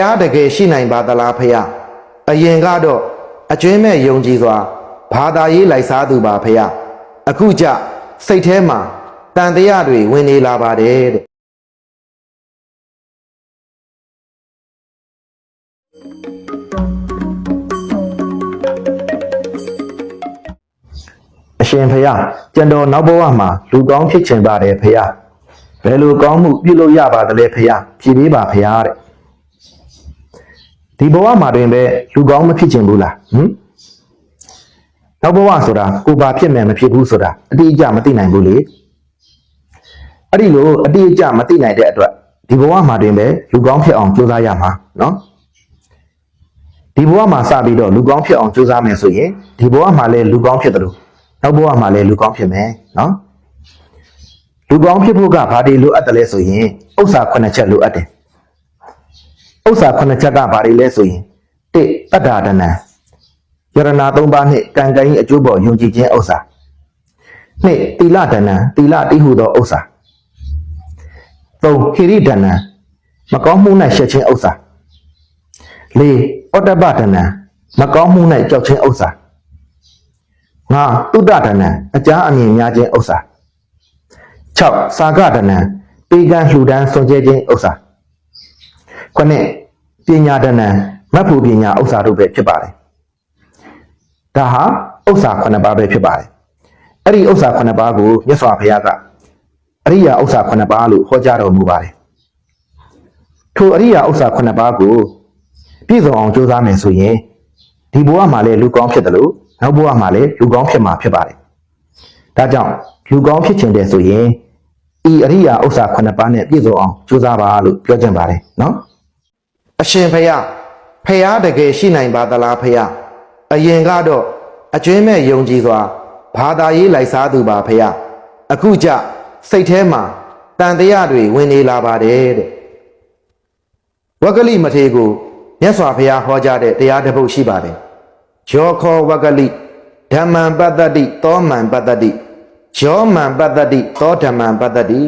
ះတကယ်ရှိနိုင်ပါသလားဖះအရင်ကတော့အကျွင်းမဲ့ယုံကြည်စွာဘာသာရေးလိုက်စားသူပါဖះအခုကျစိတ်ထဲမှာတန်တရားတွေဝင်နေလာပါတယ်တဲ့အရှင်ဖယားကျွန်တော်နောက်ဘဝမှာလူကောင်းဖြစ်ချင်ပါတယ်ဖယားဘယ်လိုကောင်းမှုပြုလုပ်ရပါသလဲဖယားဖြေပေးပါဖယားတဲ့ ဒီဘဝမှာတွင်ပဲလူကောင်းမဖြစ်ချင်ဘူးလားဟမ်နောက်ဘဝဆိုတာကိုယ်ပါဖြစ်မယ်မဖြစ်ဘူးဆိုတာအတိအကျမသိနိုင်ဘူးလေအဲ့ဒီလိုအတိအကျမသိနိုင်တဲ့အတွက်ဒီဘဝမှာတွင်ပဲလူကောင်းဖြစ်အောင်ကြိုးစားရမှာနော်ဒီဘဝမှာစပြီးတော့လူကောင်းဖြစ်အောင်ကြိုးစားမယ်ဆိုရင်ဒီဘဝမှာလည်းလူကောင်းဖြစ်တယ်လို့နောက်ဘဝမှာလည်းလူကောင်းဖြစ်မယ်နော်လူကောင်းဖြစ်ဖို့ကဘာတွေလိုအပ်တယ်လဲဆိုရင်ဥစ္စာခုနှစ်ချက်လိုအပ်တယ် ဥစ္စာခုနှစ်ချက်ကဘာတွေလဲဆိုရင်တိတတ္တာဒနံယရဏသုံးပါးနှင့်ကံကံ၏အကျိုးပေါ်ယုံကြည်ခြင်းဥစ္စာနှစ်သီလဒနံသီလတည်ဟုသောဥစ္စာသုံးခိရိဒနံမကောင်းမှု၌ရှက်ခြင်းဥစ္စာလေးဩတ္တပဒနံမကောင်းမှု၌ကြောက်ခြင်းဥစ္စာငါတုဒ္ဒဒနံအကြအမြင်များခြင်းဥစ္စာ6စာကဒနံပေကံလှူဒန်းစွန့်ကြဲခြင်းဥစ္စာခုနှစ် ပညာဒနံမတ်ဖို့ပညာဥစ္စာတို့ပဲဖြစ်ပါတယ်ဒါဟာဥစ္စာခုနှစ်ပါးပဲဖြစ်ပါတယ်အဲ့ဒီဥစ္စာခုနှစ်ပါးကိုမြတ်စွာဘုရားကအရိယာဥစ္စာခုနှစ်ပါးလို့ဟောကြားတော်မူပါတယ်ထိုအရိယာဥစ္စာခုနှစ်ပါးကိုပြည့်စုံအောင်ကြိုးစားမယ်ဆိုရင်ဒီဘဝမှာလည်းလူကောင်းဖြစ်တယ်လို့နောက်ဘဝမှာလည်းလူကောင်းဖြစ်မှာဖြစ်ပါတယ်။ဒါကြောင့်လူကောင်းဖြစ်ချင်တယ်ဆိုရင်ဤအရိယာဥစ္စာခုနှစ်ပါးနဲ့ပြည့်စုံအောင်ကြိုးစားပါလို့ပြောချင်ပါတယ်နော်။ အရှင်ဖယားဖယားတကယ်ရှိနိုင်ပါသလားဖယားအရင်ကတော့အကျွင်းမဲ့ယုံကြည်စွာဘာသာရေးလိုက်စားသူပါဖယားအခုကျစိတ်ထဲမှာတန်တရားတွေဝင်နေလာပါတယ်တဲ့ဝက္ကလိမထေရကိုမြတ်စွာဘုရားဟောကြားတဲ့တရားတစ်ပုဒ်ရှိပါတယ်။ယောခောဝက္ကလိဓမ္မံပတ္တတိသောမံပတ္တတိယောမံပတ္တတိသောဓမ္မံပတ္တတိ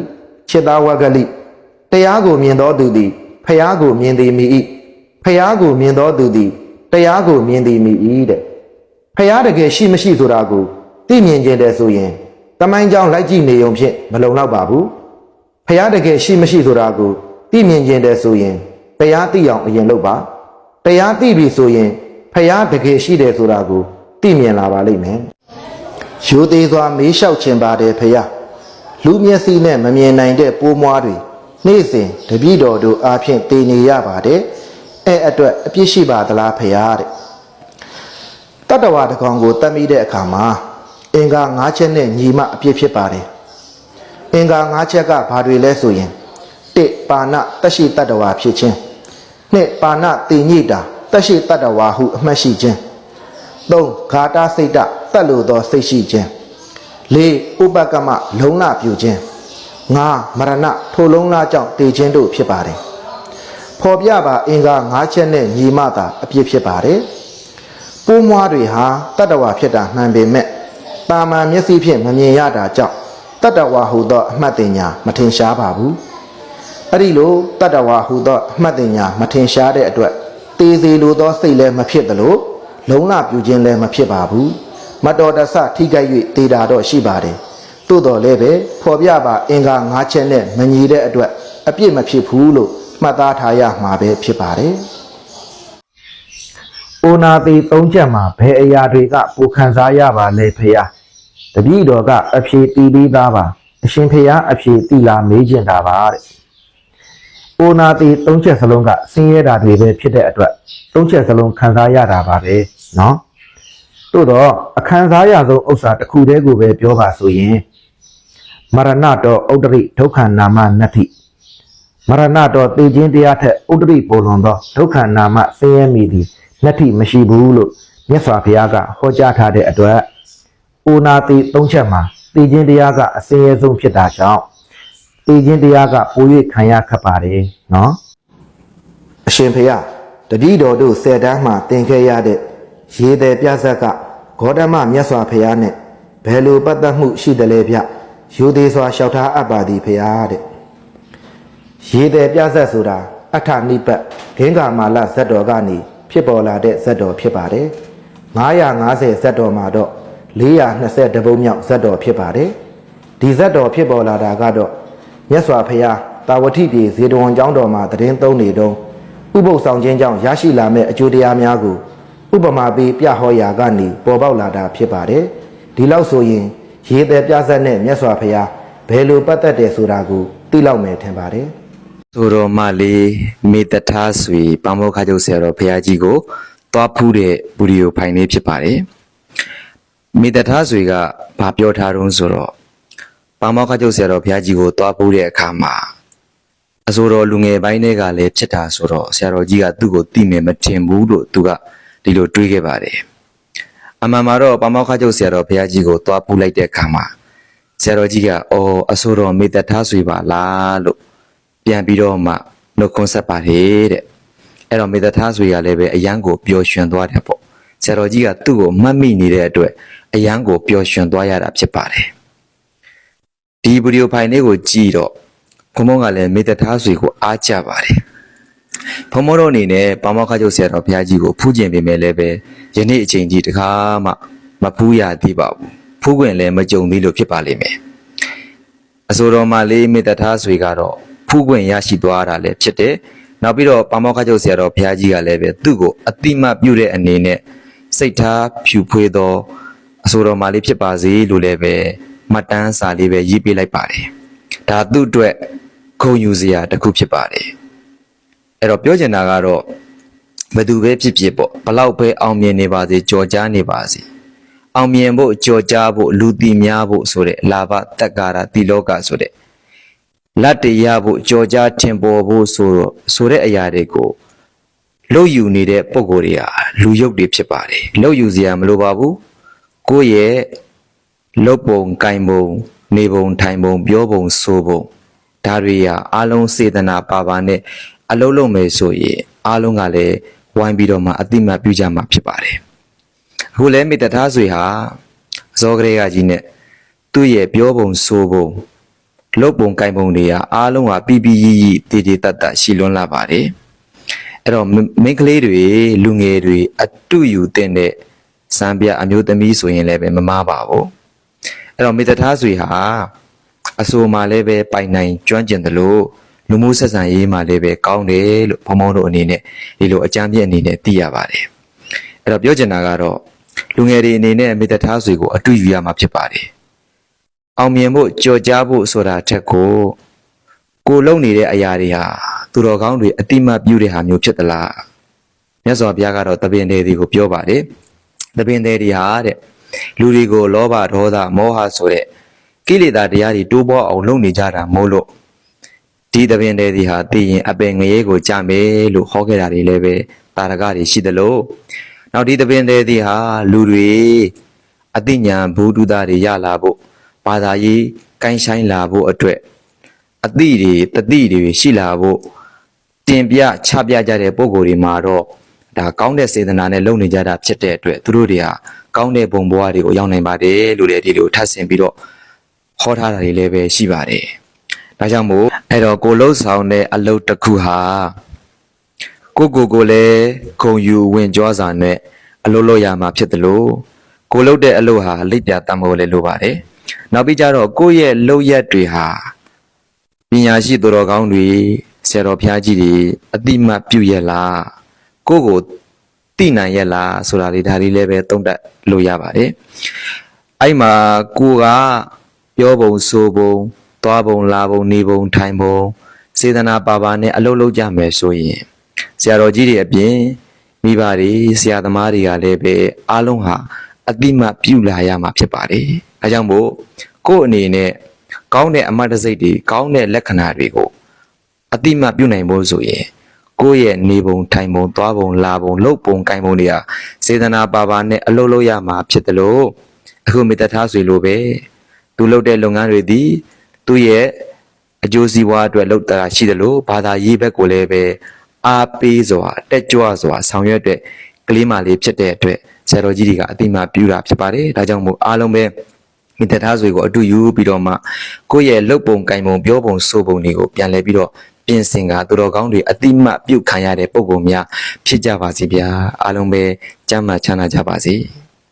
จิตဝက္ကလိတရားကိုမြင်တော်သူသည် ဖျားကိုမြင်သည်မိ၏ဖျားကိုမြင်တော်သူသည်တရားကိုမြင်သည်မိ၏တဲ့ဖျားတကယ်ရှိမရှိဆိုတာကိုသိမြင်ခြင်းတဲ့ဆိုရင်တမိုင်းကြောင်းလိုက်ကြည့်နေုံဖြင့်မလုံလောက်ပါဘူးဖះတကယ်ရှိမရှိဆိုတာကိုသိမြင်ခြင်းတဲ့ဆိုရင်တရားသိအောင်အရင်လုပ်ပါတရားသိပြီဆိုရင်ဖះတကယ်ရှိတယ်ဆိုတာကိုသိမြင်လာပါလိမ့်မယ်ရိုသေးစွာမေးလျှောက်ခြင်းပါတယ်ဖះလူမျက်စိနဲ့မမြင်နိုင်တဲ့ပိုးမွားတွေ နေ့စဉ်တပည့်တော်တို့အားဖြင့်တည်နေရပါတယ်အဲ့အတွက်အပြစ်ရှိပါသလားဖះတဲ့တတ္တဝါတစ်ကောင်ကိုတတ်မိတဲ့အခါမှာအင်္ဂါ၅ချက်နဲ့ညီမှအပြစ်ဖြစ်ပါတယ်အင်္ဂါ၅ချက်ကဘာတွေလဲဆိုရင်၁ပါဏတက်ရှိတတ္တဝါဖြစ်ခြင်း၂ပါဏတင်ညိတာတက်ရှိတတ္တဝါဟုအမှတ်ရှိခြင်း၃ဂါတာစိတ်တတတ်လို့သောစိတ်ရှိခြင်း၄ဥပကမလုံလပြုခြင်း ၅မရဏထိုလုံးလားကြောင့်တည်ခြင်းတို့ဖြစ်ပါတယ်ဖော်ပြပါအင်္ဂါ၅ချက်နဲ့ညီမသာအပြစ်ဖြစ်ပါတယ်ပိုးမွားတွေဟာတတ္တဝါဖြစ်တာမှန်ပေမဲ့တာမန်မျက်စိဖြင့်မမြင်ရတာကြောင့်တတ္တဝါဟူသောအမှတ်တင်ညာမထင်ရှားပါဘူးအဲ့ဒီလိုတတ္တဝါဟူသောအမှတ်တင်ညာမထင်ရှားတဲ့အတွက်တေးစီလိုသောစိတ်လည်းမဖြစ်သလိုလုံလပြူခြင်းလည်းမဖြစ်ပါဘူးမတော်တဆထိခိုက်၍တေတာတော့ရှိပါတယ် သို့တော်လည်းပဲဖော်ပြပါအင်္ဂါ၅ချက်နဲ့မညီတဲ့အတွက်အပြစ်မဖြစ်ဘူးလို့မှတ်သားထားရမှာပဲဖြစ်ပါတယ်။အိုနာတိ၃ချက်မှာဘယ်အရာတွေကပူခံစားရပါလဲဖေယား။တပည့်တော်ကအဖြေတီးပြီးသားပါ။အရှင်ဖေယားအဖြေတီလာမေးကျင်တာပါတဲ့။အိုနာတိ၃ချက်စလုံးကဆင်းရဲတာတွေပဲဖြစ်တဲ့အတွက်၃ချက်စလုံးခံစားရတာပါပဲနော်။သို့တော့အခံစားရဆုံးဥစ္စာတစ်ခုတည်းကိုပဲပြောပါဆိုရင် မရဏတောဥဒ္ဒရိဒုက္ခနာမနတ္ထိမရဏတော်တေခြင်းတရားထက်ဥဒ္ဒရိပိုလွန်သောဒုက္ခနာမဆင်းရဲမိသည်လက်ထိမရှိဘူးလို့မြတ်စွာဘုရားကဟောကြားထားတဲ့အတွက်အိုနာတိသုံးချက်မှာတေခြင်းတရားကအစင်းရဲဆုံးဖြစ်တာကြောင့်တေခြင်းတရားကပို၍ခံရခက်ပါတယ်နော်အရှင်ဘုရားတပည့်တော်တို့ဆယ်တန်းမှာသင်ခဲ့ရတဲ့ရေသည်ပြဇက်ကဂေါတမမြတ်စွာဘုရားနဲ့ဘယ်လိုပတ်သက်မှုရှိတယ်လဲဗျ ယူသေးစွာလျှောက်ထားအပ်ပါသည်ဘုရားတဲ့ရေတယ်ပြဆက်ဆိုတာအဋ္ဌနိပတ်ဂင်္ဂာမာလဇတ်တော်ကနေဖြစ်ပေါ်လာတဲ့ဇတ်တော်ဖြစ်ပါတယ်950ဇတ်တော်မှာတော့420ဘုံမြောက်ဇတ်တော်ဖြစ်ပါတယ်ဒီဇတ်တော်ဖြစ်ပေါ်လာတာကတော့မြတ်စွာဘုရားတာဝတိပြည်ဇေတဝန်ကျောင်းတော်မှာတည်င်းသုံးနေတုန်းဥပုသ်ဆောင်ခြင်းကြောင့်ရရှိလာမဲ့အကျိုးတရားများကိုဥပမာပေးပြဟောရာကနေပေါ်ပေါက်လာတာဖြစ်ပါတယ်ဒီလောက်ဆိုရင် ရေသည်ပြဆက်နဲ့မြတ်စွာဘုရားဘယ်လိုပတ်သက်တယ်ဆိုတာကိုသိလောက်မယ်ထင်ပါတယ်ဆိုတော်မလေးမေတ္တာဆွေပမောခကျုပ်ဆရာတော်ဘုရားကြီးကိုသွားဖူးတဲ့ဗီဒီယိုဖိုင်လေးဖြစ်ပါတယ်မေတ္တာဆွေကဘာပြောထားတုံးဆိုတော့ပမောခကျုပ်ဆရာတော်ဘုရားကြီးကိုသွားဖူးတဲ့အခါမှာအဆိုတော်လူငယ်ပိုင်းတွေကလည်းဖြစ်တာဆိုတော့ဆရာတော်ကြီးကသူ့ကိုတိမယ်မထင်ဘူးလို့သူကဒီလိုတွေးခဲ့ပါတယ် အမှန်မှာတော့ပမောခကျုပ်ဆရာတော်ဘုရားကြီးကိုသွားဖူးလိုက်တဲ့အခါမှာဆရာတော်ကြီးကအော်အဆိုတော်မေတ္တာဆွေပါလားလို့ပြန်ပြီးတော့မှနှုတ်ခွန်းဆက်ပါတယ်တဲ့အဲ့တော့မေတ္တာဆွေကလည်းပဲအယံကိုပျော်ရွှင်သွားတယ်ပေါ့ဆရာတော်ကြီးကသူ့ကိုမှတ်မိနေတဲ့အတွက်အယံကိုပျော်ရွှင်သွားရတာဖြစ်ပါတယ်ဒီဗီဒီယိုဖိုင်လေးကိုကြည့်တော့ဘုံဘုံကလည်းမေတ္တာဆွေကိုအားကြပါတယ် ဘုံဘုံတို့အနေနဲ့ပါမောက္ခကျုပ်ဆရာတော်ဘုရားကြီးကိုဖူးကျင်ပေမဲ့လည်းပဲယနေ့အချိန်ကြီးတခါမှမဖူးရသေးပါဘူးဖူးခွင့်လည်းမကြုံသေးလို့ဖြစ်ပါလိမ့်မယ်အဆိုတော်မလေးမေတ္တာဆွေကတော့ဖူးခွင့်ရရှိသွားတာလည်းဖြစ်တယ်။နောက်ပြီးတော့ပါမောက္ခချုပ်ဆရာတော်ဘုရားကြီးကလည်းပဲသူ့ကိုအတိမတ်ပြုတဲ့အနေနဲ့စိတ်ထားဖြူဖွေးသောအဆိုတော်မလေးဖြစ်ပါစေလို့လည်းပဲမှတ်တမ်းစာလေးပဲရေးပေးလိုက်ပါတယ်။ဒါသူ့အတွက်ဂုဏ်ယူစရာတစ်ခုဖြစ်ပါတယ်။ အဲ့တော့ပြောချင်တာကတော့ဘယ်သူပဲဖြစ်ဖြစ်ပေါ့ဘလောက်ပဲအောင်မြင်နေပါစေကြော်ကြားနေပါစေအောင်မြင်ဖို့ကြော်ကြားဖို့လူတီများဖို့ဆိုတဲ့လာဘတက်ကာရတိလောကဆိုတဲ့လက်တရဖို့ကြော်ကြားထင်ပေါ်ဖို့ဆိုတော့ဆိုတဲ့အရာတွေကိုလုတ်ယူနေတဲ့ပုံကိုယ်တွေဟာလူယုတ်တွေဖြစ်ပါတယ်လုတ်ယူစရာမလိုပါဘူးကိုယ့်ရဲ့လုတ်ပုံကင်ပုံနေပုံထိုင်ပုံပြောပုံဆိုပုံဒါတွေဟာအလုံးစေတနာပါပါနဲ့ အလုံးလုံးမယ်ဆိုရင်အလုံးကလည်းဝိုင်းပြီးတော့မှအတိမတ်ပြုကြမှာဖြစ်ပါတယ်အခုလဲမေတ္တာဆွေဟာဇောကလေးကကြီးနဲ့သူ့ရဲ့ပြောပုံဆိုပုံလုတ်ပုံကင်ပုံတွေကအားလုံးဟာပြပြရီရီတည်တည်တတ်တတ်ရှိလွန်းလာပါတယ်အဲ့တော့မမိန်းကလေးတွေလူငယ်တွေအတူယူတဲ့တဲ့စံပြအမျိုးသမီးဆိုရင်လည်းပဲမမားပါဘူးအဲ့တော့မေတ္တာဆွေဟာအဆိုမှလည်းပဲပိုင်နိုင်ကျွမ်းကျင်တယ်လို့ လူမှုဆက်ဆံရေးမှာလည်းပဲကောင်းတယ်လို့ဘုံဘုံတို့အနေနဲ့ဒီလိုအကြမ်းပြည့်အနေနဲ့သိရပါတယ်အဲ့တော့ပြောချင်တာကတော့လူငယ်တွေအနေနဲ့မေတ္တာဆွေကိုအတူယူရမှာဖြစ်ပါတယ်။အောင်မြင်ဖို့ကြော်ကြားဖို့ဆိုတာထက်ကိုကိုလုံနေတဲ့အရာတွေဟာသူတော်ကောင်းတွေအတိမတ်ပြုတဲ့ဟာမျိုးဖြစ်သလား။မြတ်စွာဘုရားကတော့တပင်သေးတွေကိုပြောပါတယ်။တပင်သေးတွေဟာတဲ့လူတွေကိုလောဘဒေါသမောဟဆိုတဲ့ကိလေသာတရားတွေတိုးပွားအောင်လုပ်နေကြတာမို့လို့ ဒီတပင်သေးတွေဟာသိရင်အပင်ငရဲကိုကြမယ်လို့ဟောခဲ့တာတွေလည်းပဲတာရကတွေရှိသလိုနောက်ဒီသပင်သေးသည်ဟာလူတွေအသိဉာဏ်ဘူတုသားတွေရလာဖို့ဘာသာရေးကိုင်းဆိုင်လာဖို့အတွက်အသိတွေတတိတွေရှိလာဖို့တင်ပြချပြကြတဲ့ပုံကိုယ်တွေမှာတော့ဒါကောင်းတဲ့စေတနာနဲ့လုပ်နေကြတာဖြစ်တဲ့အတွက်သူတို့တွေဟာကောင်းတဲ့ဘုံဘဝတွေကိုရောက်နိုင်ပါတယ်လို့လည်းဒီလိုထပ်ဆင်ပြီးတော့ဟောထားတာတွေလည်းပဲရှိပါတယ်။ ဒါကြောင့်မို့အဲ့တော့ကိုလှုပ်ဆောင်တဲ့အလုပ်တစ်ခုဟာကိုကိုကိုလည်းဂုံယူဝင်ကြွားစာနဲ့အလုပ်လုပ်ရမှာဖြစ်တယ်လို့ကိုလုပ်တဲ့အလုပ်ဟာလိပ်ပြတတ်ဖို့လည်းလိုပါတယ်။နောက်ပြီးကြတော့ကိုယ့်ရဲ့လုပ်ရက်တွေဟာပညာရှိသူတော်ကောင်းတွေဆရာတော်ဘုရားကြီးတွေအတိမတ်ပြုရဲ့လားကိုယ့်ကိုသိနိုင်ရဲ့လားဆိုတာလေးဒါလေးလည်းပဲသုံးတတ်လို့ရပါတယ်။အဲ့မှာကိုကပြောပုံဆိုပုံ သွားပုံလာပုံနေပုံထိုင်ပုံစေတနာပါပါနဲ့အလုပ်လုပ်ကြမယ်ဆိုရင်ဆရာတော်ကြီးတွေအပြင်မိဘတွေဆရာသမားတွေကလည်းပဲအားလုံးဟာအတိမတ်ပြုလာရမှာဖြစ်ပါတယ်။အဲကြောင့်မို့ကိုယ့်အနေနဲ့ကောင်းတဲ့အမတ်တစိတ်တွေကောင်းတဲ့လက္ခဏာတွေကိုအတိမတ်ပြုနိုင်ဖို့ဆိုရင်ကိုယ့်ရဲ့နေပုံထိုင်ပုံသွားပုံလာပုံလှုပ်ပုံကိုင်ပုံတွေဟာစေတနာပါပါနဲ့အလုပ်လုပ်ရမှာဖြစ်တယ်လို့အခုမေတ္တာထားဆွေလိုပဲသူလုပ်တဲ့လုပ်ငန်းတွေသည် သူ့ရဲ့အကျိုးစီးပွားအတွက်လုပ်တာရှိတယ်လို့ဘာသာရေးဘက်ကိုလည်းပဲအားပေးစွာတက်ကြွစွာဆောင်ရွက်တဲ့ကလေးမလေးဖြစ်တဲ့အတွက်ဆရာတော်ကြီးတွေကအတိအမှပြုတာဖြစ်ပါတယ်။ဒါကြောင့်မို့အားလုံးပဲမိတ္တထားဆွေကိုအတူယူပြီးတော့မှကိုယ့်ရဲ့လုပ်ပုံကင်ပုံပြောပုံဆိုပုံတွေကိုပြန်လဲပြီးတော့ပြပြင်ဆင်ကသူတော်ကောင်းတွေအတိမတ်ပြုတ်ခံရတဲ့ပုံပုံများဖြစ်ကြပါစေဗျာအားလုံးပဲကျမ်းမာချမ်းသာကြပါစေ